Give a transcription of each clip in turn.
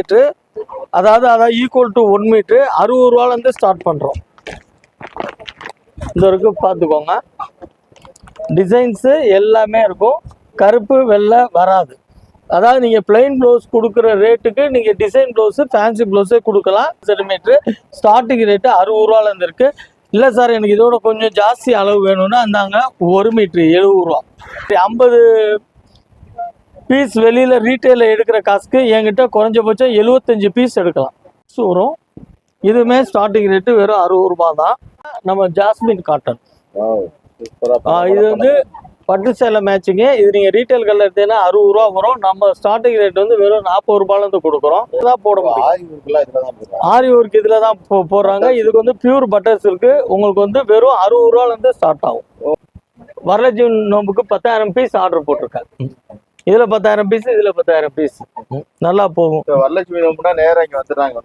Metre அதாவது அதாவது equal to one metre அறுபது ரூபாலேருந்து ஸ்டார்ட் பண்ணுறோம் இந்த வரைக்கும் பார்த்துக்கோங்க. டிசைன்ஸு எல்லாமே இருக்கும். கருப்பு வெள்ளை வராது. அதாவது நீங்கள் பிளைன் ப்ளவுஸ் கொடுக்குற ரேட்டுக்கு நீங்கள் டிசைன் ப்ளவுஸு ஃபேன்சி ப்ளவுஸே கொடுக்கலாம். சென்டிமீட்ரு ஸ்டார்டிங் ரேட்டு அறுபது ரூபாலேருந்து இருக்குது இல்லை சார் எனக்கு இதோட கொஞ்சம் ஜாஸ்தி அளவு வேணும்னா அந்தாங்க ஒரு மீட்ரு எழுபது ரூபா. ஐம்பது பீஸ் வெளியில் ரீட்டெயிலில் எடுக்கிற காசுக்கு என்கிட்ட குறைஞ்சபட்சம் எழுபத்தஞ்சு பீஸ் எடுக்கலாம். ஸோ வரும். இதுவுமே ஸ்டார்டிங் ரேட்டு வெறும் அறுபது ரூபா தான். நம்ம ஜாஸ்மின் காட்டன் இது வந்து பட்டு சேலை மேட்சிங்கு இது நீங்கள் ரீட்டைல் கல்ல எடுத்தீங்கன்னா அறுபது ரூபா வரும். நம்ம ஸ்டார்டிங் ரேட் வந்து வெறும் நாற்பது ரூபாயிலேருந்து கொடுக்குறோம். இதுதான் போட முடியும் ஆரி ஒர்க் இதில் தான் போ போடுறாங்க. இதுக்கு வந்து பியூர் பட்டர் சில்க்கு உங்களுக்கு வந்து வெறும் அறுபது ரூபாலேருந்து ஸ்டார்ட் ஆகும். வரலட்சுமி நோம்புக்கு பத்தாயிரம் பீஸ் ஆர்டர் போட்டிருக்கேன். இதில் பத்தாயிரம் பீஸ் இதில் பத்தாயிரம் பீஸ் நல்லா போகும். வரலட்சுமி நோம்புனா நேரா இங்க வந்துடுறாங்க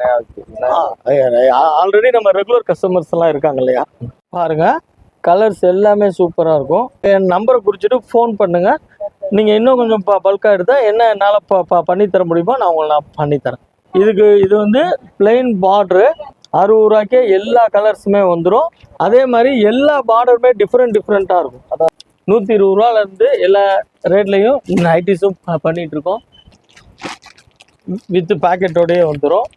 ஆல்ரெடி நம்ம ரெகுலர் கஸ்டமர்ஸ் எல்லாம் இருக்காங்க இல்லையா? பாருங்க கலர்ஸ் எல்லாமே சூப்பராக இருக்கும். என் நம்பரை குறிச்சிட்டு ஃபோன் பண்ணுங்க. நீங்கள் இன்னும் கொஞ்சம் ப பல்காக எடுத்தால் என்ன என்னால் ப ப பண்ணி தர முடியுமோ நான் உங்களை நான் பண்ணித்தரேன் இதுக்கு இது வந்து பிளெயின் பார்ட்ரு அறுபது ரூபாய்க்கே எல்லா கலர்ஸுமே வந்துடும் அதே மாதிரி எல்லா பார்டருமே டிஃப்ரெண்ட் டிஃப்ரெண்ட்டாக இருக்கும். அதான் நூற்றி இருபது ரூபாலேருந்து எல்லா ரேட்லேயும் நைட்டிஸும் பண்ணிகிட்டு இருக்கோம் வித் பேக்கெட்டோடையே வந்துடும்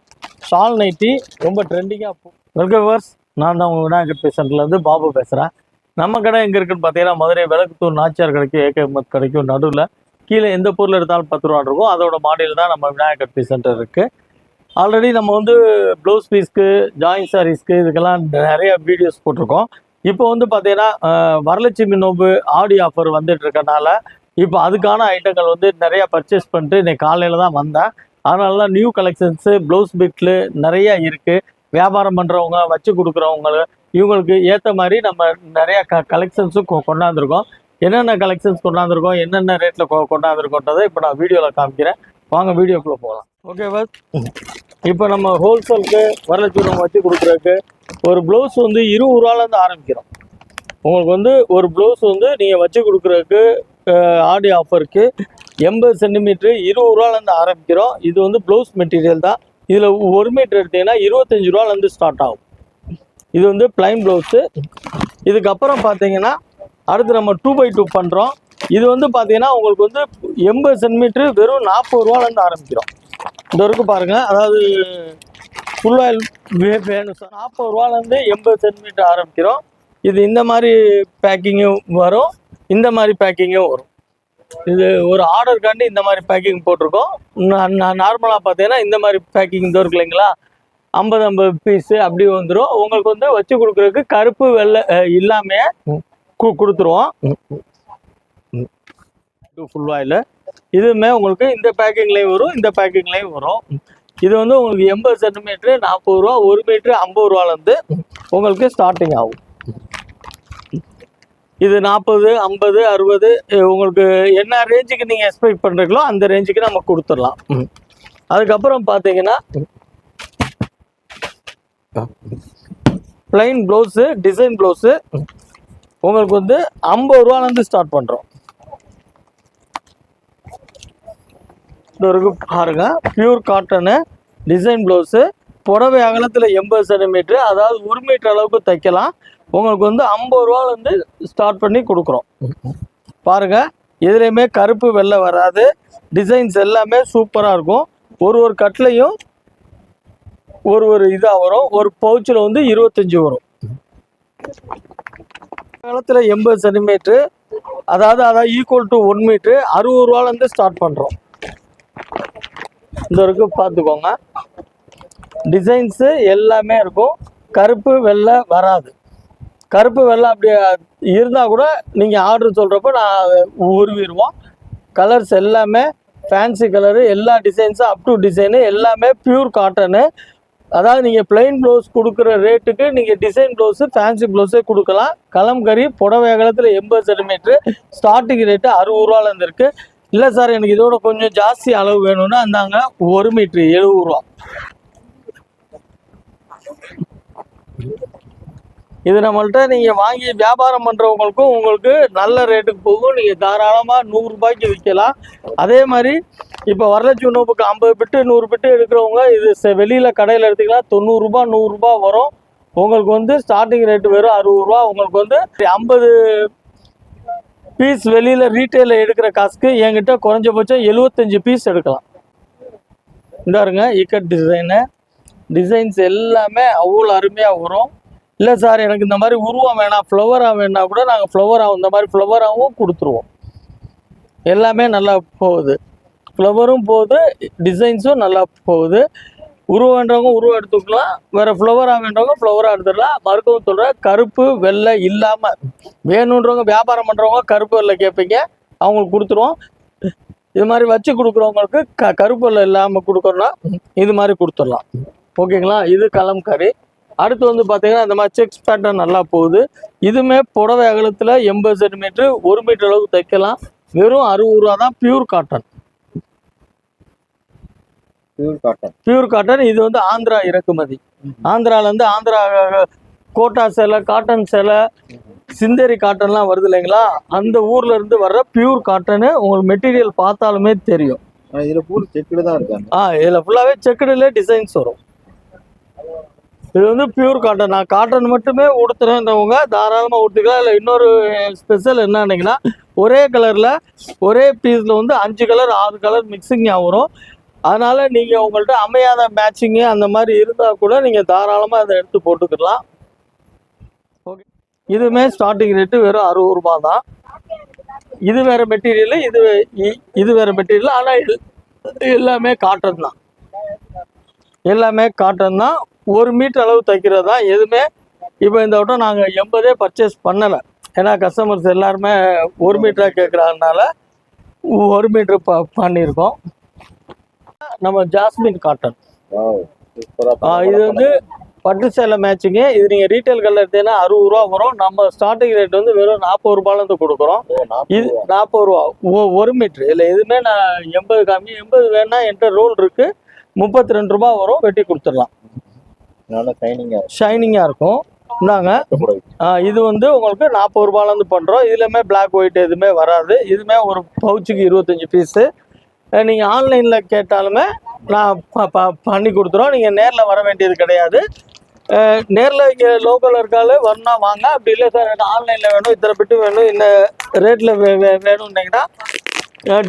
ஷால் நைட்டி ரொம்ப ட்ரெண்டிங்காக வெல்கம் வர்ஸ் நான் தான் உங்கள் விநாயகர் பேசுறதுலேருந்து பாபு பேசுகிறேன் நம்ம கடை எங்கே இருக்குன்னு பார்த்தீங்கன்னா மதுரை விளக்குத்தூர் நாச்சியார் கடைக்கும் ஏகே மத் கடைக்கும் நடுவில் கீழே எந்த பொருள் எடுத்தாலும் பத்து ரூபா இருக்கும். அதோட மாடியில் தான் நம்ம விநாயகர் பி சென்டர் இருக்குது ஆல்ரெடி நம்ம வந்து ப்ளவுஸ் பீஸ்க்கு ஜாயின் சாரீஸ்க்கு இதுக்கெல்லாம் நிறைய வீடியோஸ் போட்டிருக்கோம். இப்போ வந்து பார்த்தீங்கன்னா வரலட்சுமி நோம்பு ஆடி ஆஃபர் வந்துட்டு இருக்கனால இப்போ அதுக்கான ஐட்டங்கள் வந்து நிறைய பர்ச்சேஸ் பண்ணிட்டு இன்னைக்கு காலையில் தான் வந்தேன். அதனால தான் நியூ கலெக்ஷன்ஸு ப்ளவுஸ் பிட்லு நிறைய இருக்குது வியாபாரம் பண்ணுறவங்க வச்சு கொடுக்குறவங்க இவங்களுக்கு ஏற்ற மாதிரி நம்ம நிறைய க கலெக்ஷன்ஸும் கொ கொண்டாந்துருக்கோம். என்னென்ன கலெக்ஷன்ஸ் கொண்டாந்துருக்கோம் என்னென்ன ரேட்டில் கொ கொண்டாந்துருக்கோன்றதை இப்போ நான் வீடியோவில் காமிக்கிறேன். வாங்க வீடியோக்குள்ளே போகலாம் ஓகேவா இப்போ நம்ம ஹோல்சேலுக்கு வரலட்சம் வச்சு கொடுக்குறதுக்கு ஒரு ப்ளவுஸ் வந்து இருபது ரூபாலேருந்து ஆரம்பிக்கிறோம். உங்களுக்கு வந்து ஒரு ப்ளவுஸ் வந்து நீங்கள் வச்சு கொடுக்குறதுக்கு ஆடி ஆஃபருக்கு எண்பது சென்டிமீட்ரு இருபது ரூபாலேருந்து ஆரம்பிக்கிறோம். இது வந்து ப்ளவுஸ் மெட்டீரியல் தான். இதில் ஒரு மீட்டர் எடுத்தீங்கன்னா இருபத்தஞ்சி ரூபாலேருந்து ஸ்டார்ட் ஆகும். இது வந்து பிளைன் ப்ளவுஸு இதுக்கப்புறம் பார்த்தீங்கன்னா அடுத்து நம்ம டூ பை டூ பண்ணுறோம் இது வந்து பார்த்தீங்கன்னா உங்களுக்கு வந்து எண்பது சென்டிமீட்ரு வெறும் நாற்பது ரூபாலேருந்து ஆரம்பிக்கிறோம். இந்த வரைக்கும் பாருங்கள் அதாவது ஃபுல் ஆயில் வேணும் சார் நாற்பது ரூபாலேருந்து எண்பது சென்டிமீட்டர் ஆரம்பிக்கிறோம். இது இந்த மாதிரி பேக்கிங்கும் வரும். இந்த மாதிரி பேக்கிங்கும் வரும். இது ஒரு ஆர்டருக்காண்டி இந்த மாதிரி பேக்கிங் போட்டிருக்கோம். நார்மலாக பார்த்தீங்கன்னா இந்த மாதிரி பேக்கிங் தான் இருக்கு இல்லைங்களா? ஐம்பது ஐம்பது பீஸு அப்படி வந்துடும் உங்களுக்கு வந்து வச்சு கொடுக்குறதுக்கு கருப்பு வெள்ளை இல்லாமையே கொடுத்துருவோம். ஃபுல் ஆயில் இதுவுமே உங்களுக்கு இந்த பேக்கிங்லேயும் வரும் இந்த பேக்கிங்லேயும் வரும். இது வந்து உங்களுக்கு எண்பது சென்டிமீட்ரு நாற்பது ரூபா ஒரு மீட்ரு ஐம்பது ரூபாலேருந்து உங்களுக்கு ஸ்டார்டிங் ஆகும். இது நாற்பது ஐம்பது அறுபது உங்களுக்கு என்ன ரேஞ்சுக்கு நீங்கள் எக்ஸ்பெக்ட் பண்ணுறீங்களோ அந்த ரேஞ்சுக்கு நம்ம கொடுத்துடலாம். அதுக்கப்புறம் பார்த்தீங்கன்னா பிளைன் ப்ளவுஸு டிசைன் ப்ளவுஸு உங்களுக்கு வந்து ஐம்பது ரூபாலேருந்து ஸ்டார்ட் பண்ணுறோம் இந்த இருக்கு பாருங்க. பியூர் காட்டனு டிசைன் ப்ளவுஸு புடவை அகலத்தில் எண்பது சென்டிமீட்ரு அதாவது ஒரு மீட்டர் அளவுக்கு தைக்கலாம். உங்களுக்கு வந்து ஐம்பது ரூபாலேருந்து ஸ்டார்ட் பண்ணி கொடுக்குறோம். பாருங்க எதுலேயுமே கருப்பு வெள்ளை வராது. டிசைன்ஸ் எல்லாமே சூப்பராக இருக்கும். ஒரு ஒரு கட்லையும் ஒரு ஒரு இதாக வரும். ஒரு பவுச்சில் வந்து இருபத்தஞ்சி வரும். காலத்தில் எண்பது சென்டிமீட்ரு அதாவது அதாவது ஈக்குவல் டு ஒன் மீட்ரு அறுபது ரூபாலேருந்து ஸ்டார்ட் பண்ணுறோம் இந்த வரைக்கும் பார்த்துக்கோங்க டிசைன்ஸு எல்லாமே இருக்கும். கருப்பு வெள்ளை வராது. கருப்பு வெள்ளை அப்படி இருந்தால் கூட நீங்கள் ஆர்டர் சொல்கிறப்ப நான் உருவிடுவோம். கலர்ஸ் எல்லாமே ஃபேன்சி கலரு எல்லா டிசைன்ஸும் அப் டு டிசைனு எல்லாமே ப்யூர் காட்டனு அதாவது நீங்கள் பிளெயின் ப்ளவுஸ் கொடுக்குற ரேட்டுக்கு நீங்கள் டிசைன் ப்ளவுஸு ஃபேன்சி ப்ளவுஸே கொடுக்கலாம். கலம்கறி புடவை அகலத்தில் எண்பது சென்டிமீட்ரு ஸ்டார்டிங் ரேட்டு அறுபது ரூபாலேருந்து இருக்குது இல்லை சார் எனக்கு இதோட கொஞ்சம் ஜாஸ்தி அளவு வேணும்னா அந்தாங்க ஒரு மீட்ரு எழுபது ரூபா. இது நம்மள்கிட்ட நீங்கள் வாங்கி வியாபாரம் பண்ணுறவங்களுக்கும் உங்களுக்கு நல்ல ரேட்டுக்கு போகும். நீங்கள் தாராளமாக நூறுரூபாய்க்கு விற்கலாம் அதே மாதிரி இப்போ வரலட்சுமி நோப்புக்கு ஐம்பது பிட்டு நூறு பிட்டு எடுக்கிறவங்க இது வெளியில் கடையில் எடுத்துக்கலாம் தொண்ணூறுரூபா நூறுரூபா வரும். உங்களுக்கு வந்து ஸ்டார்டிங் ரேட்டு வெறும் அறுபது ரூபா. உங்களுக்கு வந்து ஐம்பது பீஸ் வெளியில் ரீட்டைலில் எடுக்கிற காசுக்கு என்கிட்ட குறைஞ்சபட்சம் எழுபத்தஞ்சி பீஸ் எடுக்கலாம். இந்தாருங்க இக்கட் டிசைனு டிசைன்ஸ் எல்லாமே அவ்வளோ அருமையாக வரும். இல்லை சார் எனக்கு இந்த மாதிரி உருவம் வேணாம் ஃப்ளவராக வேணா கூட நாங்கள் ஃப்ளவராகவும் இந்த மாதிரி ஃப்ளவராகவும் கொடுத்துருவோம். எல்லாமே நல்லா போகுது. ஃப்ளவரும் போகுது டிசைன்ஸும் நல்லா போகுது. உருவம் வேண்டவங்க உருவம் எடுத்துக்கலாம் வேறு ஃப்ளவராக வேண்டவங்க ஃப்ளவராக எடுத்துடலாம். மறுக்கவும் சொல்கிறேன் கருப்பு வெள்ளை இல்லாமல் வேணுன்றவங்க வியாபாரம் பண்ணுறவங்க கருப்பு வெள்ளை கேட்பீங்க. அவங்களுக்கு கொடுத்துருவோம். இது மாதிரி வச்சு கொடுக்குறவங்களுக்கு க கருப்பு வெள்ளை இல்லாமல் கொடுக்குறோன்னா இது மாதிரி கொடுத்துடலாம். ஓகேங்களா? இது கலம்காரி அடுத்து வந்து பார்த்தீங்கன்னா இந்த மாதிரி செக்ஸ் பேட்டர்ன் நல்லா போகுது. இதுவுமே புடவை அகலத்தில் எண்பது சென்டிமீட்ரு ஒரு மீட்டர் அளவுக்கு தைக்கலாம். வெறும் அறுபது ரூபா தான் pure cotton pure cotton pure cotton இது வந்து ஆந்திரா இறக்குமதி. ஆந்திராலேருந்து ஆந்திரா கோட்டா சேலை காட்டன் சேலை சிந்தேரி காட்டன்லாம் வருது இல்லைங்களா? அந்த ஊர்ல இருந்து வர்ற பியூர் காட்டனு உங்களுக்கு மெட்டீரியல் பார்த்தாலுமே தெரியும். இதுல பூரா செக்குடு தான் இருக்காங்க. ஆ இதில் ஃபுல்லாகவே செக்குடுல டிசைன்ஸ் வரும். இது வந்து பியூர் காட்டன் நான் காட்டன் மட்டுமே உடுத்துறேன்றவங்க தாராளமாக உடுத்திக்கலாம். இல்லை இன்னொரு ஸ்பெஷல் என்னன்னீங்கன்னா ஒரே கலரில் ஒரே பீஸில் வந்து அஞ்சு கலர் ஆறு கலர் மிக்சிங்காக வரும். அதனால நீங்கள் உங்கள்கிட்ட அமையாத மேட்சிங்கு அந்த மாதிரி இருந்தால் கூட நீங்கள் தாராளமாக அதை எடுத்து போட்டுக்கலாம் ஓகே இதுவுமே ஸ்டார்டிங் ரேட்டு வெறும் அறுபது ரூபா தான். இது வேற மெட்டீரியல் இது இ- இது வேற மெட்டீரியல் ஆனால் எல்லாமே காட்டன் தான். எல்லாமே காட்டன் தான். ஒரு மீட்டர் அளவு தைக்கிறது தான். எதுவுமே இப்போ இந்த வட்டம் நாங்கள் எண்பதே பர்ச்சேஸ் பண்ணலை. ஏன்னா கஸ்டமர்ஸ் எல்லாருமே ஒரு மீட்டராக கேட்குறதுனால ஒரு மீட்ரு ப பண்ணியிருக்கோம். நம்ம ஜாஸ்மின் காட்டன். இது வந்து பட்டு சேலை மேட்சிங்கு இது நீங்கள் ரீட்டைல் கல்ல எடுத்தீங்கன்னா அறுபது ரூபா வரும். நம்ம ஸ்டார்டிங் ரேட் வந்து வெறும் நாற்பது ரூபாயிலேருந்து கொடுக்குறோம். இது நாற்பது ரூபா. ஒரு மீட்ரு இல்லை எதுவுமே நான் எண்பது காமி எண்பது வேணா என்கிட்ட ரோல் இருக்கு. முப்பத்தி ரெண்டு ரூபா வரும். வெட்டி கொடுத்துடலாம். ஷைனிங்கா இருக்கும். இந்தாங்க. இது வந்து உங்களுக்கு நாற்பது ரூபாயிலேருந்து பண்ணுறோம் இதுலையுமே பிளாக் ஒயிட் எதுவுமே வராது. இதுவுமே ஒரு பவுச்சுக்கு இருபத்தஞ்சி பீஸு நீங்கள் ஆன்லைனில் கேட்டாலுமே நான் ப- ப- பண்ணி கொடுத்துறோம். நீங்கள் நேரில் வர வேண்டியது கிடையாது. நேரில் இங்கே லோக்கலில் இருக்காலே வரணும்னா வாங்க. அப்படி இல்லை சார் எனக்கு ஆன்லைனில் வேணும் இத்தனை பிட்டு வேணும் இந்த ரேட்டில் வே வே வேணும்னீங்கன்னா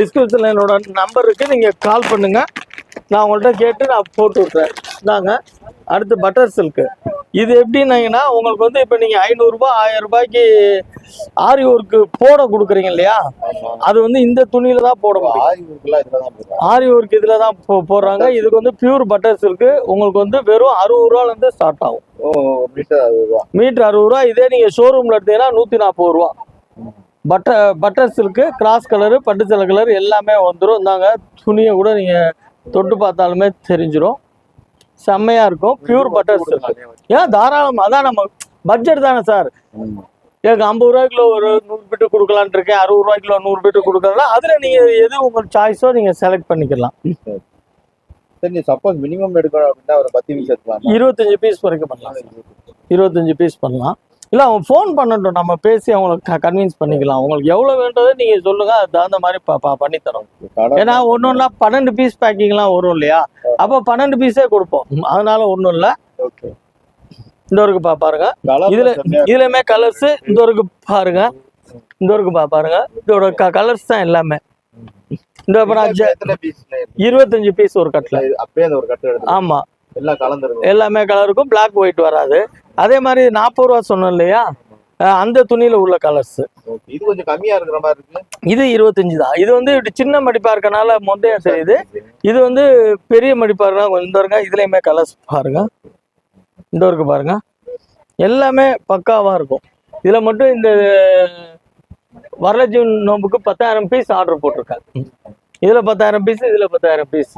டிஸ்கிரிப்ஷனில் என்னோட நம்பர் இருக்குது நீங்கள் கால் பண்ணுங்கள் நான் உங்கள்கிட்ட கேட்டு நான் போட்டு விட்றேன் இந்தாங்க அடுத்து பட்டர் சில்க்கு இது எப்படின்னாங்கன்னா உங்களுக்கு வந்து இப்போ நீங்கள் ஐநூறுரூபா ஆயிரம் ரூபாய்க்கு ஆரி ஒர்க்கு போட கொடுக்குறீங்க இல்லையா? அது வந்து இந்த துணியில தான் போட முடியும். ஆரி ஒர்க் இதில் தான் போ போடுறாங்க. இதுக்கு வந்து பியூர் பட்டர் சில்க்கு உங்களுக்கு வந்து வெறும் அறுபது ரூபாலேருந்து ஸ்டார்ட் ஆகும். ஓ மீட்டர் அறுபது ரூபா. மீட்டர் அறுபது ரூபா இதே நீங்கள் ஷோரூமில் எடுத்தீங்கன்னா நூற்றி நாற்பது ரூபா. Butter butter silk cross colour பட்டு சில கலர் எல்லாமே வந்துடும் இந்தாங்க துணியை கூட நீங்கள் தொட்டு பார்த்தாலுமே தெரிஞ்சிடும் செம்மையாக இருக்கும். பியூர் பட்டர் ஏன்? தாராளம். அதான் நம்ம பட்ஜெட் தானே சார். எனக்கு ஐம்பது ரூபாய்க்குள்ள ஒரு நூறு பிட்டு கொடுக்கலான்ட்டு இருக்கேன். அறுபது ரூபாய்க்குள்ள நூறு பிட்டு கொடுக்கலாம் அதில் நீங்கள் எது உங்கள் சாய்ஸோ நீங்கள் செலக்ட் பண்ணிக்கலாம். சரி. நீ சப்போஸ் மினிமம் எடுக்கணும் அப்படின்னா ஒரு பத்து பீஸ் எடுக்கலாம் இருபத்தஞ்சு பீஸ் வரைக்கும் பண்ணலாம் இருபத்தஞ்சு. பீஸ் பண்ணலாம். இல்லை அவன் ஃபோன் பண்ணட்டும். நம்ம பேசி அவங்களுக்கு கன்வின்ஸ் பண்ணிக்கலாம். உங்களுக்கு எவ்வளோ வேண்டதை நீங்கள் சொல்லுங்கள் அது தகுந்த மாதிரி ப ப- பண்ணித்தரோம். ஏன்னா ஒன்று ஒன்றா பன்னெண்டு பீஸ் பேக்கிங்லாம் வரும் இல்லையா? அப்போ பன்னெண்டு பீஸே கொடுப்போம். அதனால ஒன்றும் இல்லை. ஓகே. இந்த ஒருக்கு பா பாருங்க. இதுல இதுலயுமே கலர்ஸ் இந்த ஒருக்கு பாருங்க. இந்த ஒருக்கு பா பாருங்க. இதோட கலர்ஸ் தான் எல்லாமே. இந்த இருபத்தஞ்சு பீஸ் ஒரு கட்டில். அப்படியே ஒரு கட்டு எடுத்து ஆமா. எல்லாம் கலந்துருக்கும் எல்லாமே கலர் இருக்கும் பிளாக் ஒயிட் வராது. அதே மாதிரி நாற்பது ரூபா சொன்னோம் இல்லையா? அந்த துணியில உள்ள கலர்ஸ் இது கொஞ்சம் கம்மியா இருக்கிற மாதிரி இருக்கு. இது இருபத்தஞ்சு தான். இது வந்து இப்படி சின்ன மடிப்பா இருக்கனால மொந்தையா தெரியுது. இது வந்து பெரிய மடிப்பா இருக்கா இந்த பாருங்க இதுலயுமே கலர்ஸ் பாருங்க. இந்த இருக்கு பாருங்க. எல்லாமே பக்காவா இருக்கும். இதுல மட்டும் இந்த வரலட்சுமி நோம்புக்கு பத்தாயிரம் பீஸ் ஆர்டர் போட்டிருக்கேன். இதுல பத்தாயிரம் பீஸ் இதுல பத்தாயிரம் பீஸ்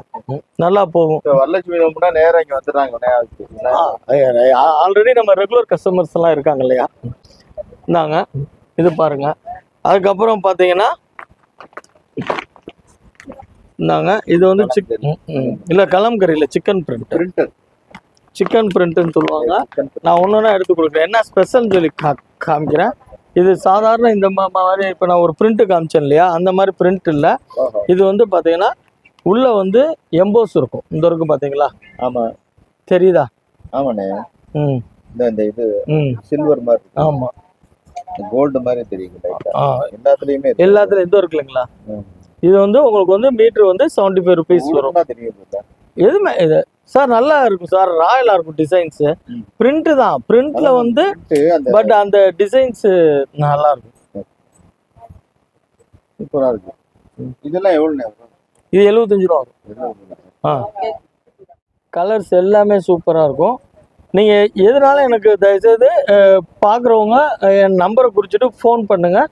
நல்லா போகும். வரலட்சுமி நோம்புனா நேரா இங்க வந்துடுறாங்க நேரா ஆல்ரெடி நம்ம ரெகுலர் கஸ்டமர்ஸ் எல்லாம் இருக்காங்க இல்லையா? இந்தாங்க இது பாருங்க. அதுக்கப்புறம் பார்த்தீங்கன்னா இந்தாங்க இது வந்து சிக் இல்லை கலம்கரி இல்லை சிக்கன் பிரிண்ட் பிரிண்டர் சிக்கன் பிரிண்ட்னு சொல்லுவாங்க. நான் ஒன்று ஒன்றா எடுத்து கொடுக்குறேன். என்ன ஸ்பெஷல்னு சொல்லி கா காமிக்கிறேன்? இது சாதாரண இந்த மாதிரி இப்போ நான் ஒரு பிரிண்ட் காமிச்சேன் இல்லையா? அந்த மாதிரி பிரிண்ட் இல்லை. இது வந்து பார்த்தீங்கன்னா உள்ள வந்து எம்போஸ் இருக்கும். இந்த இருக்கு பாத்தீங்களா? ஆமா. தெரியுதா? ஆமாண்ணே. ம். இந்த இந்த இது ம். சில்வர் மாதிரி ஆமா. கோல்டு மாதிரி ஆ. எல்லாத்துலயுமே. எல்லாத்துலயும் எந்த இருக்கு இல்லைங்களா. இது வந்து உங்களுக்கு வந்து மீட்டர் வந்து செவன்டி ஃபைவ் ருபீஸ் வரும்? எதுவுமே இது சார் நல்லா இருக்கும் சார். ராயலா இருக்கும் டிசைன்ஸ். பிரிண்ட் தான். பிரிண்ட்ல வந்து பட் அந்த டிசைன்ஸ் நல்லா இருக்கும் சூப்பரா இருக்கு இதெல்லாம் எவ்வளவு நேரம்? இது எழுபத்தஞ்சு ரூபா ஆ. கலர்ஸ் எல்லாமே சூப்பராக இருக்கும். நீங்கள் எதனால எனக்கு தயவுசெய்து பார்க்குறவங்க என் நம்பரை குறிச்சிட்டு ஃபோன் பண்ணுங்கள்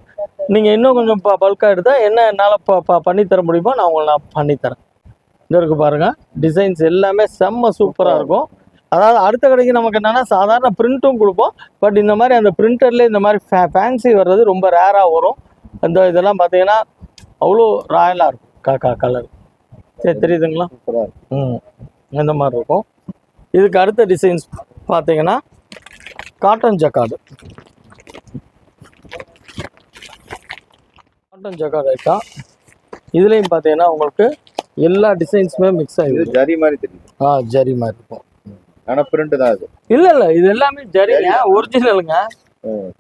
நீங்கள் இன்னும் கொஞ்சம் ப பல்காக எடுத்தால் என்ன என்னால் ப ப பண்ணித்தர முடியுமோ நான் உங்களை நான் பண்ணித்தரேன். இந்த இருக்கு பாருங்கள் டிசைன்ஸ் எல்லாமே செம்ம சூப்பராக இருக்கும். அதாவது அடுத்த கடைக்கு நமக்கு என்னென்னா சாதாரண பிரிண்ட்டும் கொடுப்போம். பட் இந்த மாதிரி அந்த பிரிண்டர்லேயே இந்த மாதிரி ஃபே ஃபேன்சி வர்றது ரொம்ப ரேராக வரும். அந்த இதெல்லாம் பார்த்தீங்கன்னா அவ்வளோ ராயலாக இருக்கும். காக்கா கலர் சரி தெரியுதுங்களா? ம். இந்த மாதிரி இருக்கும். இதுக்கு அடுத்த டிசைன்ஸ் பார்த்தீங்கன்னா காட்டன் ஜக்கார்டு காட்டன் ஜக்கார்டு ஐட்டா இதுலேயும் பார்த்தீங்கன்னா உங்களுக்கு எல்லா டிசைன்ஸுமே மிக்ஸ் ஆகிடும் ஜரி மாதிரி தெரியுது. ஆ ஜரி மாதிரி இருக்கும். ஆனா பிரிண்ட் தான் இது இல்லை இல்லை இது எல்லாமே ஜரிங்க ஒரிஜினலுங்க.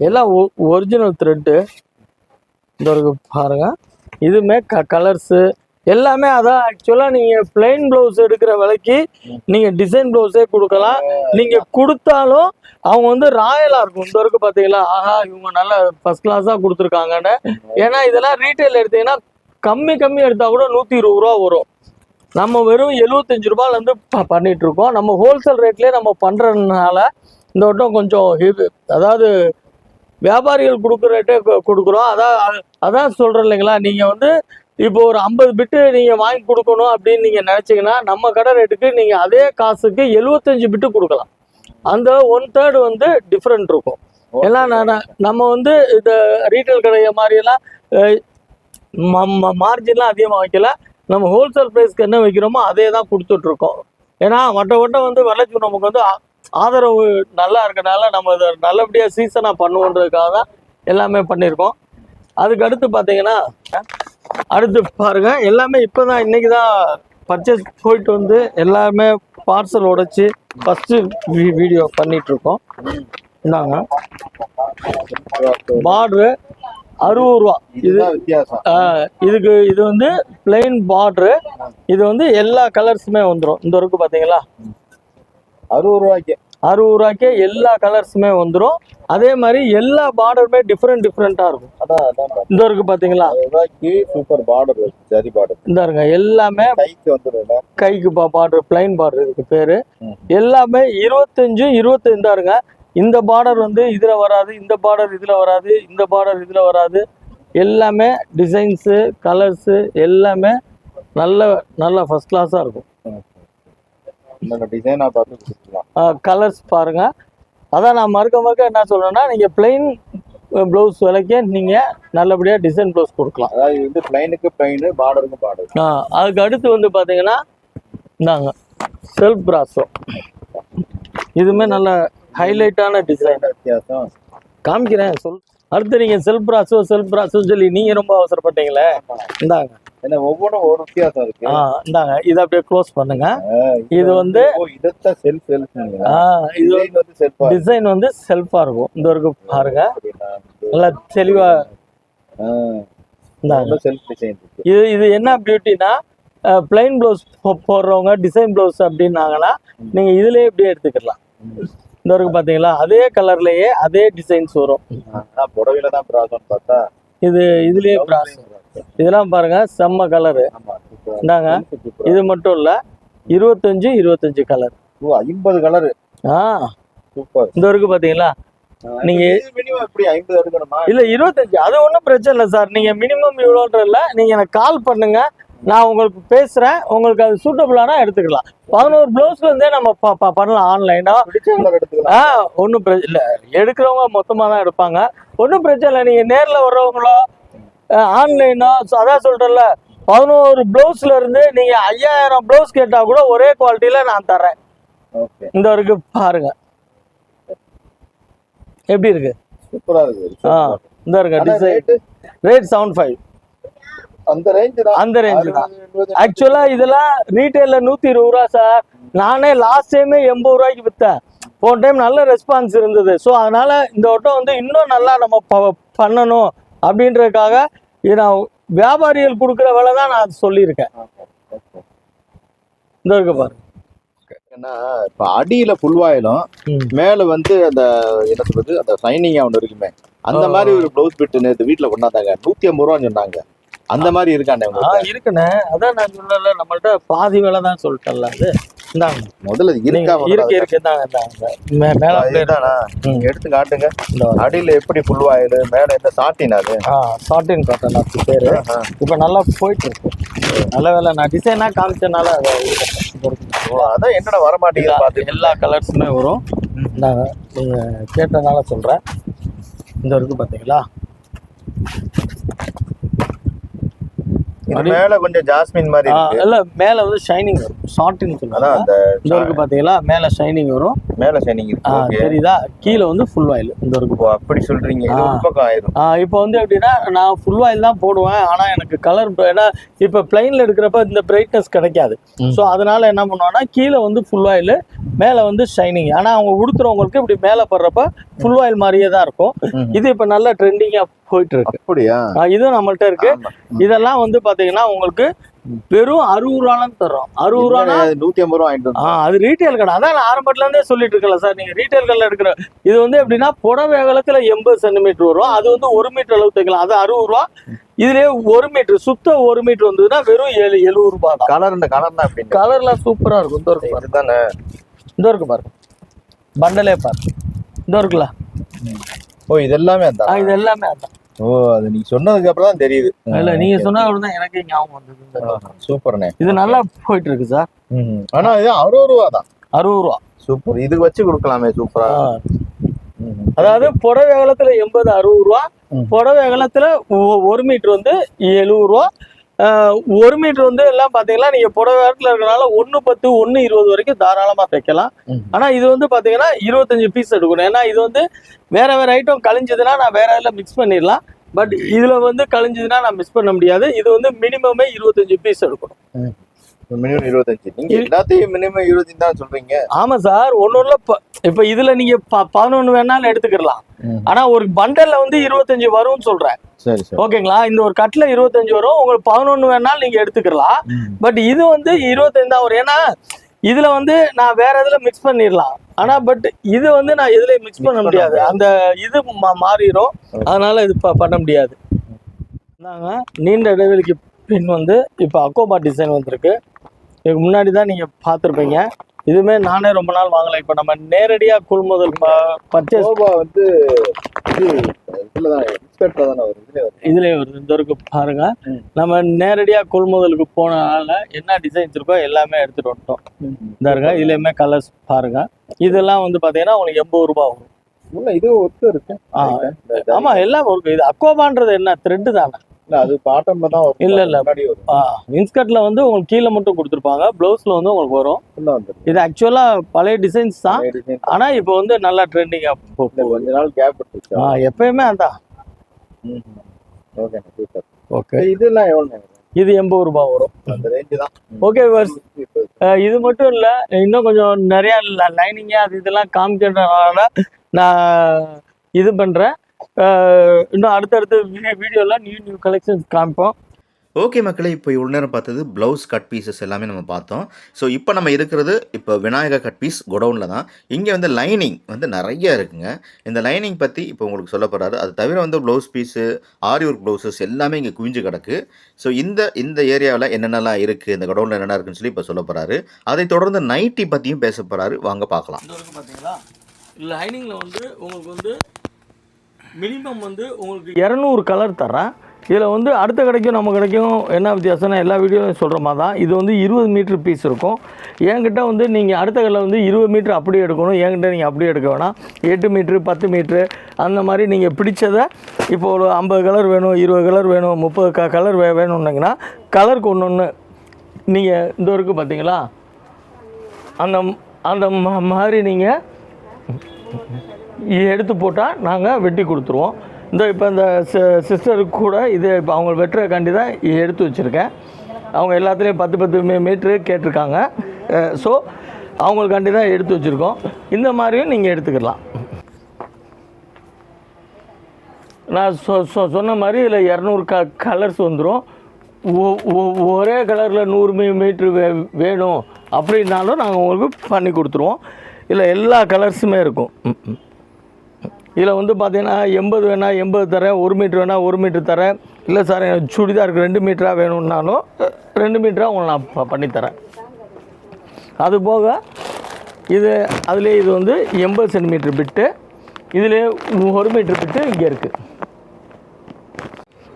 எல்லாம் ஒரிஜினல் த்ரெட்டு இந்த பாருங்க. இதுமே க கலர்ஸு எல்லாமே அதான் ஆக்சுவலாக நீங்கள் பிளைன் ப்ளவுஸ் எடுக்கிற விலைக்கு நீங்கள் டிசைன் ப்ளவுஸே கொடுக்கலாம். நீங்கள் கொடுத்தாலும் அவங்க வந்து ராயலாக இருக்கும். இந்த வரைக்கும் பார்த்தீங்களா ஆஹா இவங்க நல்ல ஃபர்ஸ்ட் கிளாஸாக கொடுத்துருக்காங்கன்னு. ஏன்னா இதெல்லாம் ரீட்டைல் எடுத்தீங்கன்னா கம்மி கம்மி எடுத்தால் கூட நூற்றி இருபது ரூபா வரும். நம்ம வெறும் எழுபத்தஞ்சு ரூபாயிலேருந்து ப பண்ணிட்டு இருக்கோம் நம்ம ஹோல்சேல் ரேட்லேயே நம்ம பண்ணுறதுனால இந்த வட்டம் கொஞ்சம் heavy. அதாவது வியாபாரிகள் கொடுக்குற ரேட்டே கொடுக்குறோம். அதான் அதான் சொல்கிறேன் இல்லைங்களா? நீங்கள் வந்து இப்போ ஒரு ஐம்பது பிட்டு நீங்கள் வாங்கி கொடுக்கணும் அப்படின்னு நீங்கள் நினச்சிங்கன்னா நம்ம கடை ரேட்டுக்கு நீங்கள் அதே காசுக்கு எழுபத்தஞ்சு பிட்டு கொடுக்கலாம். அந்த ஒன் தேர்ட் வந்து டிஃப்ரெண்ட் இருக்கும். ஏன்னா நான் நம்ம வந்து இந்த ரீட்டைல் கடையை மாதிரியெல்லாம் மார்ஜின்லாம் அதிகமாக வைக்கல. நம்ம ஹோல்சேல் ப்ரைஸ்க்கு என்ன வைக்கிறோமோ அதே தான் கொடுத்துட்ருக்கோம். ஏன்னா வட்ட வட்டம் வந்து விளைச்சு நமக்கு வந்து ஆதரவு நல்லா இருக்கனால நம்ம இதை நல்லபடியாக சீசனாக பண்ணுவோன்றதுக்காக தான் எல்லாமே பண்ணியிருக்கோம். அதுக்கு அடுத்து பார்த்தீங்கன்னா அடுத்து பாருங்கள் எல்லாமே இப்போ தான் இன்றைக்கி தான் பர்ச்சேஸ் போயிட்டு வந்து எல்லாமே பார்சல் உடைச்சி ஃபஸ்ட்டு வீடியோ பண்ணிகிட்ருக்கோம் இருக்கோம் இந்தாங்க. பார்டரு அறுபது ரூபா. ஆஹ் இதுக்கு இது வந்து பிளெயின் பார்டரு இது வந்து எல்லா கலர்ஸுமே வந்துடும் இந்த இருக்கு பார்த்தீங்களா அறுபது ரூபாய்க்கு. அறுபது ரூபாய்க்கே எல்லா கலர்ஸுமே வந்துடும் அதே மாதிரி எல்லா பார்டருமே டிஃப்ரெண்ட் டிஃப்ரெண்ட்டாக இருக்கும். அதான். இந்த இருக்கு பார்த்தீங்களா சூப்பர் பார்டர் ஜரி பார்டர் இந்த இருங்க எல்லாமே கைக்கு வந்துடும்ல கைக்கு பார்டர் பிளைன் பார்டர் இதுக்கு பேர். எல்லாமே இருபத்தஞ்சு இருபத்தஞ்சு இருங்க இந்த பார்டர் வந்து இதில் வராது இந்த பார்டர் இதில் வராது இந்த பார்டர் இதில் வராது. எல்லாமே டிசைன்ஸு கலர்ஸு எல்லாமே நல்ல நல்ல ஃபஸ்ட் கிளாஸாக இருக்கும். இந்த டிசைனா பார்த்து கலர்ஸ் பாருங்க. அதான் நான் மறுக்க மறுக்க என்ன சொல்றேன்னா நீங்கள் பிளெயின் ப்ளவுஸ் விலைக்கே நீங்கள் நல்லபடியாக டிசைன் ப்ளவுஸ் கொடுக்கலாம். அதாவது இது வந்து பிளைனுக்கு பிளைனு பார்டருக்கு பார்டர் ஆ, அதுக்கு அடுத்து வந்து பார்த்தீங்கன்னா இந்தாங்க செல்ஃப் பிராஸோ இதுவுமே நல்ல ஹைலைட்டான டிசைன் வித்தியாசம். காமிக்கிறேன். சொல். அடுத்து நீங்கள் செல்ஃப் பிராஸோ செல்ஃப் பிராஸோ சொல்லி நீங்கள் ரொம்ப அவசரப்பட்டீங்களே. இந்தாங்க. ஏன்னா ஒவ்வொன்றும் ஒரு வித்தியாசம் இருக்கு. ஆ இந்தாங்க. இதை அப்படியே க்ளோஸ் பண்ணுங்க. இது வந்து ஓ இதைத்தான் செல்ஃப் செல்ஃப் ஆ இது வந்து செல்ஃபா டிசைன் வந்து செல்ஃபாக இருக்கும். இந்த வரைக்கும் பாருங்க. நல்லா தெளிவாக இந்தாங்க. செல்ஃப் டிசைன் இது இது என்ன பியூட்டினா பிளைன் ப்ளவுஸ் போடுறவங்க டிசைன் ப்ளவுஸ் அப்படின்னாங்கன்னா நீங்கள் இதுலேயே இப்படியே எடுத்துக்கலாம். இந்த வரைக்கும் பார்த்தீங்களா அதே கலர்லேயே அதே டிசைன்ஸ் வரும். புடவையில தான் பிராசம்னு பார்த்தா? இது இதுலேயே பிராஸ் இதெல்லாம் பாருங்க செம்ம கலரு இந்தாங்க. இது மட்டும் இல்லை இருபத்தஞ்சு இருபத்தஞ்சு கலர் ஓ ஐம்பது கலர் ஆ. சூப்பர் இந்த வரைக்கும் பார்த்தீங்களா நீங்க இல்லை இருபத்தஞ்சு. அது ஒன்றும் பிரச்சனை இல்லை சார். நீங்கள் மினிமம் இவ்வளோன்ற இல்லை. நீங்கள் எனக்கு கால் பண்ணுங்க. நான் உங்களுக்கு பேசுகிறேன் உங்களுக்கு அது சூட்டபுளானா எடுத்துக்கலாம். பதினோரு ப்ளவுஸ்லேருந்தே நம்ம பண்ணலாம் ஆன்லைனாக எடுத்துக்கலாம். ஆ ஒன்றும் பிரச்சனை இல்லை எடுக்கிறவங்க மொத்தமாக தான் எடுப்பாங்க. ஒன்றும் பிரச்சனை இல்லை. நீங்கள் நேரில் வர்றவங்களோ ஆன்லைனோ அதான் சொல்கிறேன்ல பதினோரு ப்ளவுஸ்ல இருந்து நீங்கள் ஐயாயிரம் ப்ளவுஸ் கேட்டால் கூட ஒரே குவாலிட்டியில் நான் தரேன் இந்த வரைக்கு பாருங்க. எப்படி இருக்கு? சூப்பரா இருக்கு. ஆ இந்த இருக்க ரேட் செவன் ஃபைவ் அந்த ரேஞ்ச் தான். அந்த ரேஞ்சு தான். ஆக்சுவலா இதெல்லாம் ரீட்டைல்ல நூத்தி இருபது ரூபா சார் நானே லாஸ்ட் டைமே எண்பது ரூபாய்க்கு வித்தேன். போன டைம் நல்ல ரெஸ்பான்ஸ் இருந்தது. ஸோ அதனால இந்த வட்டம் வந்து இன்னும் நல்லா நம்ம பண்ணணும் அப்படின்றதுக்காக இது நான் வியாபாரிகள் கொடுக்குற விலை தான் நான் சொல்லியிருக்கேன். இந்த இருக்கு பாரு. ஏன்னா இப்ப அடியில புல்வாயிலும். மேல வந்து அந்த என்ன சொல்றது அந்த சைனிங்கா ஒண்ணு இருக்குமே. அந்த. மாதிரி ஒரு ப்ளவுஸ் பிட் நேத்து வீட்டுல கொண்டாந்தாங்க. நூத்தி ஐம்பது ரூபான்னு சொன்னாங்க. அந்த மாதிரி உங்களுக்கு இருக்குண்ணே. அதான் நான் சொல்லல நம்மள்ட்ட பாதி விலை தான் சொல்லிட்டேன்ல அது. இந்தாங்க. முதல்ல இருக்கா இருக்கு இருக்கு இந்தாங்க. எடுத்து காட்டுங்க. அடியில எப்படி புல்வாயில் மேல என்ன சாட்டின் அது? சாட்டின் காட்டன் அப்படி பேரு. இப்போ நல்லா போயிட்டு இருக்கு நல்ல வேலை நான் டிசைனா காமிச்சனால அதை அதான் என்னடா வர மாட்டேங்குது பாத்து எல்லா கலர்ஸுமே வரும். நான் நீங்க கேட்டனால சொல்றேன். இந்த இருக்கு பாத்தீங்களா? இது மேல கொஞ்சம் ஜாஸ்மின் மாதிரி இல்ல மேல வந்து ஷைனிங் வரும் ஷார்ட்டின்னு அதான் சொல்லுவாங்க அந்த இந்த இருக்கு பாத்தீங்களா மேல ஷைனிங் வரும். மேல ஷைனிங் ஆ, இருக்கு ஓகே தெரியுதா? கீழே வந்து ஃபுல் ஆயில் இந்த இருக்கு அப்படி சொல்றீங்க. இது ஆ. ஒரு பக்கம் ஆயிரும். ஆ, இப்போ வந்து எப்படின்னா நான் ஃபுல் ஆயில் தான் போடுவேன். ஆனால் எனக்கு கலர் ஏன்னா இப்போ பிளைனில் எடுக்கிறப்ப இந்த பிரைட்னஸ் கிடைக்காது. ஸோ அதனால என்ன பண்ணுவேன்னா கீழே வந்து ஃபுல் ஆயில் மேலே வந்து ஷைனிங் ஆனால் அவங்க உடுத்துறவங்களுக்கு இப்படி மேலே படுறப்ப ஃபுல் ஆயில் மாதிரியே தான் இருக்கும். இது இப்போ நல்ல ட்ரெண்டிங்காக போயிட்டு இருக்கு. அப்படியா? இதுவும் நம்மள்ட்ட இருக்கு. இதெல்லாம் வந்து பார்த்தீங்கன்னா உங்களுக்கு வெறும் அறுபது ரூபாலாம் தர்றோம். அறுபது இது நூத்தி ஐம்பது ரூபா வாங்கிட்டு ஆ வந்தோம். அது ரீட்டைல் கடை. அதான் நான் ஆரம்பத்துல இருந்தே சொல்லிட்டு இருக்கல சார் நீங்க ரீட்டைல் கடையில் எடுக்கிற இது வந்து எப்படின்னா புடவை அகலத்துல எண்பது சென்டிமீட்டர் வரும். அது வந்து ஒரு மீட்டர் அளவு தைக்கலாம். அது அறுபது ரூபா. இதுலயே ஒரு மீட்டர் சுத்த ஒரு மீட்டர் வந்ததுன்னா வெறும் ஏழு எழுபது ரூபாய் தான். கலர் இந்த கலர் தான் கலர்லாம் சூப்பரா இருக்கும். இந்த இருக்கு இதுதானே? இந்த இருக்கு பாருங்க. பண்டலே பாருங்க. இந்த இருக்குல்ல? ஓ இது எல்லாமே அதான். இது எல்லாமே அதான். ஓ அது நீங்க சொன்னதுக்கு அப்புறம் தான் தெரியுது. இல்ல நீங்க சொன்னா தான் எனக்கே ஞாபகம் வந்தது. சூப்பர்ண்ணே. இது நல்லா போயிட்டு இருக்கு சார். ஆனா இது அறுபது ரூபா தான். அறுபது ரூபா. சூப்பர். இதுக்கு வச்சு கொடுக்கலாமே சூப்பரா. அதாவது புடவை அகலத்துல எண்பது அறுபது ரூபா. புடவை அகலத்துல ஒ- ஒரு மீட்டர் வந்து எழுபது ரூபா ஒரு மீட்டர் வந்து எல்லாம் பாத்தீங்கன்னா நீங்க புடவை அகலத்துல இருக்கனால ஒண்ணு பத்து ஒண்ணு இருபது வரைக்கும் தாராளமா தைக்கலாம். ஆனா இது வந்து பாத்தீங்கன்னா இருபத்தஞ்சு பீஸ் எடுக்கணும். ஏன்னா இது வந்து வேற வேற ஐட்டம் கழிஞ்சதுன்னா நான் வேற இதுல மிக்ஸ் பண்ணிடலாம். பட் இதுல வந்து கழிஞ்சதுன்னா நான் மிஸ் பண்ண முடியாது. இது வந்து மினிமமே இருபத்தஞ்சு பீஸ் எடுக்கணும். மினிமம் இருபத்தஞ்சு. நீங்க எல்லாத்தையும் மினிமம் இருபத்தஞ்சு தான் சொல்றீங்க. ஆமா சார் ஒன்னொன்னுல இப்ப இதுல நீங்க பதினொன்னு வேணாலும் எடுத்துக்கலாம். ஆனா ஒரு பண்டல்ல வந்து இருபத்தஞ்சு வரும்னு சொல்றேன். ஓகேங்களா? இந்த ஒரு கட்ல இருபத்தஞ்சு வரும் உங்களுக்கு பதினொன்னு வேணாலும் நீங்க எடுத்துக்கலாம் பட் இது வந்து இருபத்தஞ்சு தான் வரும். ஏன்னா இதுல வந்து நான் வேற இதுல மிக்ஸ் பண்ணிடலாம். ஆனா பட் இது வந்து நான் எதுல மிக்ஸ் பண்ண முடியாது. அந்த இது மாறிடும். அதனால இது பண்ண முடியாது. நாங்க நீண்ட இடைவெளிக்கு பின் வந்து இப்போ அக்கோபா டிசைன் வந்திருக்கு. இதுக்கு முன்னாடி தான் நீங்க பார்த்துருப்பீங்க. இதுவுமே நானே ரொம்ப நாள் வாங்கலை. இப்போ நம்ம நேரடியா கொள்முதல் பர்ச்சேஸ் வந்து இதுலயே வருது இந்த இருக்கு பாருங்க. நம்ம நேரடியா கொள்முதலுக்கு போனனால என்ன டிசைன்ஸ் இருக்கோ எல்லாமே எடுத்துட்டு வந்துட்டோம். இந்த இருங்க இதுலயுமே கலர்ஸ் பாருங்க. இதெல்லாம் வந்து பாத்தீங்கன்னா உங்களுக்கு எண்பது ரூபாய் வரும். உள்ள இது ஒத்து இருக்கு. ஆமா எல்லாம் இருக்கு. இது அக்கோபான்றது என்ன? த்ரெட்டு தானே. அது பாட்டம்ல தான் வரும். இல்ல, இல்ல. இன்ஸ்கர்ட்ல வந்து உங்களுக்கு கீழே மட்டும் கொடுத்துருப்பாங்க. பிளவுஸ்ல வந்து உங்களுக்கு வரும். உள்ள வந்துரும். இது ஆக்சுவலா பழைய டிசைன்ஸ் தான். ஆனா இப்போ வந்து நல்லா போகும் கொஞ்ச நாள் கேப் எடுத்துச்சா எப்பயுமே அதான். ஓகே ஓகே இதெல்லாம் எவ்வளவு இது எண்பது ரூபாய் வரும். ஓகே இது மட்டும் இல்ல இன்னும் கொஞ்சம் நிறைய லைனிங்க அது இதெல்லாம் காமிக்கிறதுனால நான் இது பண்றேன். இன்னும் அடுத்தடுத்த வீடியோல நியூ நியூ கலெக்ஷன்ஸ் காமிப்போம். ஓகே மக்களே இப்போ இவ்வளோ நேரம் பார்த்தது ப்ளவுஸ் கட் பீசஸ் எல்லாமே நம்ம பார்த்தோம். ஸோ இப்போ நம்ம இருக்கிறது இப்போ விநாயகர் கட் பீஸ் குடவுனில் தான். இங்கே வந்து லைனிங் வந்து நிறைய இருக்குங்க. இந்த லைனிங் பற்றி இப்போ உங்களுக்கு சொல்ல போகிறாரு அது தவிர வந்து blouse piece aari work blouses எல்லாமே இங்கே குவிஞ்சு கிடக்கு. ஸோ இந்த இந்த ஏரியாவில் என்னென்னலாம் இருக்குது இந்த குடவுனில் என்னென்ன இருக்குன்னு சொல்லி இப்போ சொல்ல போகிறாரு அதை தொடர்ந்து நைட்டி பற்றியும் பேச போகிறாரு வாங்க பார்க்கலாம். லைனிங்கில் வந்து உங்களுக்கு வந்து மினிமம் வந்து உங்களுக்கு இரநூறு கலர் தரேன் இதில் வந்து அடுத்த கடைக்கும் நம்ம கடைக்கும் என்ன வித்தியாசம்னா எல்லா வீடியோலையும் சொல்கிற மாதிரி தான். இது வந்து இருபது மீட்ரு பீஸ் இருக்கும். என்கிட்ட வந்து நீங்கள் அடுத்த கடையில் வந்து இருபது மீட்ரு அப்படியே எடுக்கணும். என்கிட்ட நீங்கள் அப்படியே எடுக்க வேணாம். எட்டு மீட்ரு பத்து மீட்ரு அந்த மாதிரி நீங்கள் பிடிச்சதை இப்போ ஒரு ஐம்பது கலர் வேணும் இருபது கலர் வேணும் முப்பது க கலர் வே வேணும்னிங்கன்னா கலருக்கு ஒன்று ஒன்று நீங்கள் இந்த வரைக்கும் பார்த்தீங்களா அந்த அந்த மாதிரி நீங்கள் எடுத்து போட்டால் நாங்கள் வெட்டி கொடுத்துருவோம். இந்த இப்போ இந்த சிஸ்டருக்கு கூட இது இப்போ அவங்க வெட்டுறக்காண்டி தான் எடுத்து வச்சுருக்கேன். அவங்க எல்லாத்துலேயும் பத்து பத்து மீ மீட்ரு கேட்டிருக்காங்க. ஸோ அவங்களுக்காண்டி தான் எடுத்து வச்சுருக்கோம். இந்த மாதிரியும் நீங்கள் எடுத்துக்கலாம். நான் சொ சொ சொன்ன மாதிரி இதில் இரநூறு க கலர்ஸ் வந்துடும் ஒரே கலரில் நூறு மீ மீட்ரு வே வேணும் அப்படின்னாலும் நாங்கள் உங்களுக்கு பண்ணி கொடுத்துருவோம். இல்லை எல்லா கலர்ஸுமே இருக்கும். ம், ம். இதில் வந்து பார்த்தீங்கன்னா எண்பது வேணால் எண்பது தரேன் ஒரு மீட்ரு வேணால் ஒரு மீட்ரு தரேன். இல்லை சார் எனக்கு சுடிதாருக்கு ரெண்டு மீட்டராக வேணும்னாலும் ரெண்டு மீட்டராக உங்களை நான் பண்ணித்தரேன். அது போக இது அதிலே இது வந்து எண்பது சென்டிமீட்ரு பிட்டு இதுலேயே ஒரு மீட்ரு பிட்டு இங்கே இருக்குது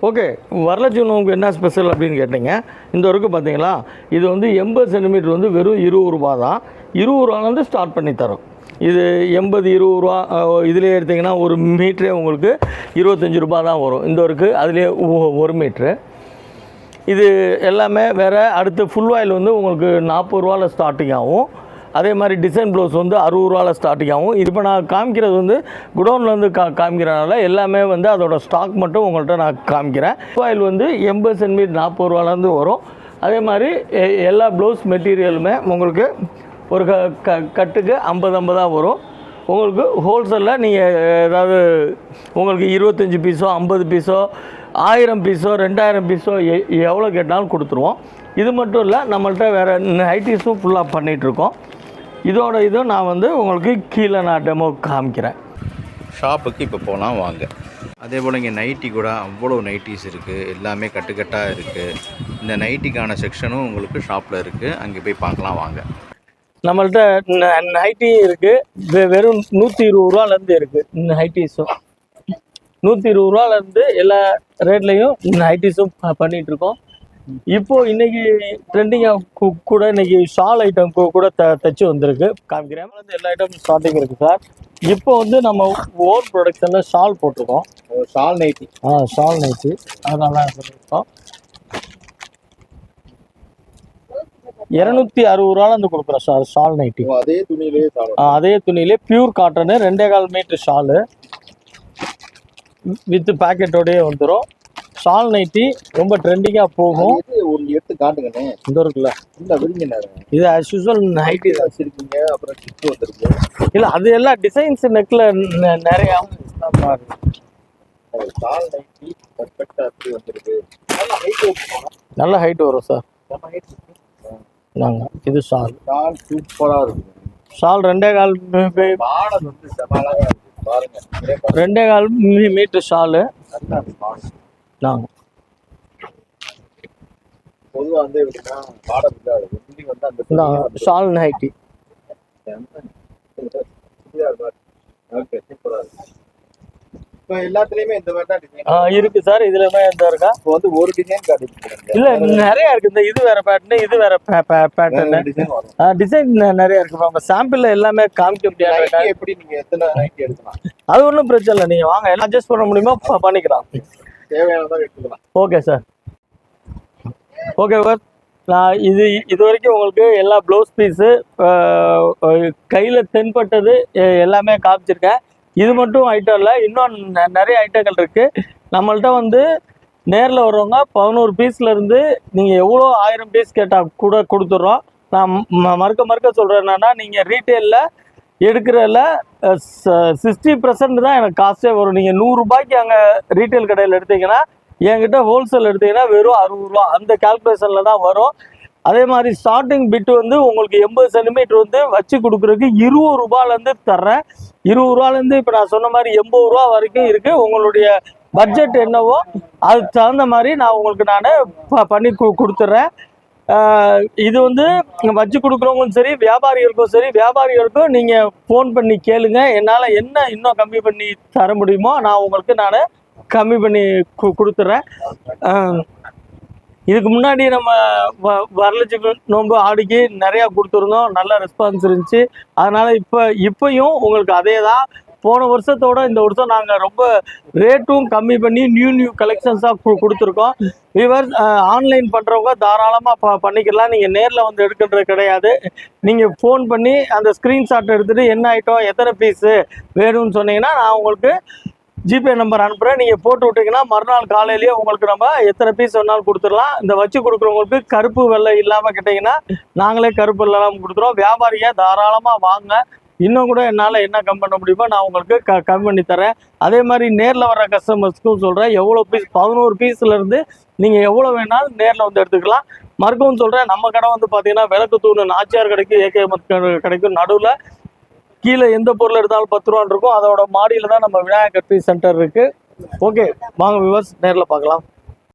ஓகே வரலட்சுமி நோம்புக்கு என்ன ஸ்பெஷல் அப்படின்னு கேட்டிங்க? இந்த வரைக்கும் பார்த்தீங்களா? இது வந்து எண்பது சென்டிமீட்ரு வந்து வெறும் இருபது ரூபா தான். இருபது ரூபாலேருந்து ஸ்டார்ட் பண்ணி தரோம் இது எண்பது இருபது ரூபா இதிலே எடுத்திங்கன்னா ஒரு மீட்ரே உங்களுக்கு இருபத்தஞ்சி ரூபா தான் வரும். இந்த ஒருக்கு அதுலேயே ஒரு மீட்ரு. இது எல்லாமே வேறு அடுத்து ஃபுல் ஆயில் வந்து உங்களுக்கு நாற்பது ரூபாவில் ஸ்டார்டிங் ஆகும். அதே மாதிரி டிசைன் ப்ளவுஸ் வந்து அறுபது ரூபாவில் ஸ்டார்டிங் ஆகும். இப்போ நான் காமிக்கிறது வந்து குடோனில் கா காமிக்கிறனால எல்லாமே வந்து அதோட ஸ்டாக் மட்டும் உங்கள்கிட்ட நான் காமிக்கிறேன். ஃபுல் ஆயில் வந்து எண்பது சென்டிமீட்டர் நாற்பது ரூபாலேருந்து வரும். அதே மாதிரி எ- எல்லா ப்ளவுஸ் மெட்டீரியலுமே உங்களுக்கு ஒரு க க கட்டுக்கு ஐம்பது ஐம்பதாக வரும். உங்களுக்கு ஹோல்சேலில் நீங்கள் ஏதாவது உங்களுக்கு இருபத்தஞ்சி பீஸோ ஐம்பது பீஸோ ஆயிரம் பீஸோ ரெண்டாயிரம் பீஸோ எ எவ்வளோ கேட்டாலும் கொடுத்துருவோம். இது மட்டும் இல்லை நம்மள்ட்ட வேறு நைட்டிஸும் ஃபுல்லாக பண்ணிகிட்ருக்கோம் இதோட இதுவும் நான் வந்து உங்களுக்கு கீழே நான் டெமோ காமிக்கிறேன். ஷாப்புக்கு இப்போ போனால் வாங்க. அதே போல் இங்கே நைட்டி கூட அவ்வளோ நைட்டிஸ் இருக்குது எல்லாமே கட்டுக்கட்டாக இருக்குது இந்த நைட்டிக்கான செக்ஷனும் உங்களுக்கு ஷாப்பில் இருக்குது அங்கே போய் பார்க்கலாம் வாங்க. நம்மள்ட்ட ந- நைட்டியும் இருக்குது வெறும் நூற்றி இருபது ரூபாலேருந்து இருக்குது நைட்டிஸும் நூற்றி இருபது ரூபாலேருந்து எல்லா ரேட்லேயும் நைட்டிஸும் பண்ணிகிட்ருக்கோம் இப்போ இன்னைக்கு ட்ரெண்டிங்காக கூட இன்னைக்கு ஷால் ஐட்டம் கூட த தைச்சு வந்திருக்கு. வந்து எல்லா ஐட்டம் ஸ்டார்டிங் இருக்குது சார் இப்போ வந்து நம்ம ஓன் ப்ரொடக்ஷனில் ஷால் போட்டிருக்கோம். ஷால் நைட்டி ஆ ஷால் நைட்டி அதனால பண்ணியிருக்கோம் இரநூத்தி அறுபது ரூபாலேருந்து கொடுக்குறோம் சார் ஷால் நைட்டி. அதே ஆ, அதே துணியிலே பியூர் காட்டனு ரெண்டே கால் மீட்டர் ஷாலு. வித் பேக்கெட்டோடயே வந்துடும் ஷால் நைட்டி ரொம்ப ட்ரெண்டிங்காக போகும். ஒன்று எடுத்து காட்டுங்கண்ணே. இந்த இருக்குல்ல. இல்லை விரிங்க இது ஆஸ் யூஸ்வல் நைட்டி தான். வச்சிருக்கீங்க அப்புறம் சிப்பு வந்திருக்கு. இல்லை அது எல்லாம் டிசைன்ஸ் நெக்கில் நிறையா ஷால் நைட்டி பர்ஃபெக்டாக அப்படி வந்திருக்கு. நல்லா ஹைட் போகணும் நல்ல ஹைட் வரும் சார் நம்ம ஹைட் நாங்கள் இது ஷால் ஷால் சூப்பராக இருக்கு ஷால் ரெண்டே கால். ரெண்டே கால் மீ- மீட்டர் ஷாலு நல்லா இருக்கு. மாடல் நாங்கள் பொதுவாக வந்து எப்படின்னா ஒன்லி வந்து ஷால் நைட்டி ஓகே சூப்பராக இருக்கு. இப்போ எல்லாத்துலேயுமே இந்த மாதிரி தான் டிசைன் இருக்கு சார். இதுலமே எந்த இருக்கா? இப்போ வந்து ஒரு டிசைன் காட்டிட்டு இல்ல நிறைய இருக்கு. இந்த இது வேற பேட்டர்ன் இது வேற பேட்டர்ன் டிசைன் வரும். டிசைன் நிறைய இருக்கு. நம்ம சாம்பிள்ல எல்லாமே காமிக்க முடியாது எப்படி நீங்க எத்தனை நைட்டி எடுக்கலாம்? அது ஒன்றும் பிரச்சனை இல்லை. நீங்க வாங்க. எல்லாம் அட்ஜஸ்ட் பண்ண முடியுமோ பண்ணிக்கலாம். தேவையானதாக எடுத்துக்கலாம். ஓகே சார் ஓகே சார் நான் இது இது வரைக்கும் உங்களுக்கு எல்லா ப்ளவுஸ் பீஸு கையில் தென்பட்டது எல்லாமே காமிச்சிருக்கேன். இது மட்டும் ஐட்டம் இல்லை. இன்னும் நிறைய ஐட்டங்கள் இருக்குது நம்மள்ட்ட வந்து நேரில் வர்றவங்க பதினோரு பீஸ்லேருந்து நீங்கள் எவ்வளோ ஆயிரம் பீஸ் கேட்டால் கூட கொடுத்துட்றோம் நான் ம- மறுக்க மறுக்க சொல்கிறேன் என்னென்னா நீங்கள் ரீட்டெயிலில் எடுக்கிறதில் சிக்ஸ்டி பர்சன்ட் தான் எனக்கு காஸ்ட்டே வரும். நீங்கள் நூறுரூபாய்க்கு அங்கே ரீட்டைல் கடையில் எடுத்தீங்கன்னா என்கிட்ட ஹோல்சேல் எடுத்தீங்கன்னா வெறும் அறுபது ரூபா. அந்த கால்குலேஷனில் தான் வரும். அதே மாதிரி ஸ்டார்டிங் பிட் வந்து உங்களுக்கு எண்பது சென்டிமீட்டர் வந்து வச்சு கொடுக்குறதுக்கு இருபது ரூபாலேருந்து தர்றேன். இருபது ரூபாலேருந்து இப்போ நான் சொன்ன மாதிரி எண்பது ரூபா வரைக்கும் இருக்குது உங்களுடைய பட்ஜெட் என்னவோ அதுக்கு தகுந்த மாதிரி நான் உங்களுக்கு நான் பண்ணி கு கொடுத்துட்றேன் இது வந்து வச்சு கொடுக்குறவங்களும் சரி வியாபாரிகளுக்கும் சரி வியாபாரிகளுக்கும் நீங்கள் ஃபோன் பண்ணி கேளுங்க. என்னால் என்ன இன்னும் கம்மி பண்ணி தர முடியுமோ நான் உங்களுக்கு நான் கம்மி பண்ணி கு கொடுத்துட்றேன் இதுக்கு முன்னாடி நம்ம வ வரலட்சுமி நோன்பு ஆடிக்கு நிறையா கொடுத்துருந்தோம். நல்ல ரெஸ்பான்ஸ் இருந்துச்சு. அதனால் இப்போ இப்போயும் உங்களுக்கு அதே தான் போன வருஷத்தோட இந்த வருஷம் நாங்கள் ரொம்ப ரேட்டும் கம்மி பண்ணி நியூ நியூ கலெக்ஷன்ஸாக கொடுத்துருக்கோம். விவர் ஆன்லைன் பண்ணுறவங்க தாராளமாக ப பண்ணிக்கலாம். நீங்கள் நேரில் வந்து எடுக்கின்றது கிடையாது. நீங்கள் ஃபோன் பண்ணி அந்த ஸ்க்ரீன்ஷாட் எடுத்துகிட்டு என்ன ஐட்டம் எத்தனை பீஸு வேணும்னு சொன்னீங்கன்னா நான் உங்களுக்கு ஜிபே நம்பர் அனுப்புகிறேன் நீங்கள் போட்டு விட்டீங்கன்னா மறுநாள் காலையிலேயே உங்களுக்கு நம்ம எத்தனை பீஸ் வேணாலும் கொடுத்துடலாம். இந்த வச்சு கொடுக்குறவங்களுக்கு கருப்பு வெள்ளை இல்லாமல் கேட்டிங்கன்னா நாங்களே கருப்பு இல்லாமல் கொடுத்துருவோம் வியாபாரியை தாராளமாக வாங்க. இன்னும் கூட என்னால் என்ன கம் பண்ண முடியுமோ நான் உங்களுக்கு க கம் பண்ணி தரேன். அதே மாதிரி நேரில் வர கஸ்டமர்ஸ்க்கும் சொல்கிறேன் எவ்வளோ பீஸ் பதினோரு பீஸ்லேருந்து நீங்கள் எவ்வளோ வேணாலும் நேரில் வந்து எடுத்துக்கலாம். மறுக்கவும் சொல்கிறேன் நம்ம கடை வந்து பார்த்தீங்கன்னா விளக்கு தூணு நாச்சியார் கடைக்கும் ஏகே கடைக்கும் நடுவில் கீழே எந்த பொருள் எடுத்தாலும் பத்து ரூபான்னு இருக்கும். அதோட மாடியில் தான் நம்ம விநாயகர் பீஸ் சென்டர் இருக்குது ஓகே வாங்க விவர்ஸ் நேரில் பார்க்கலாம்.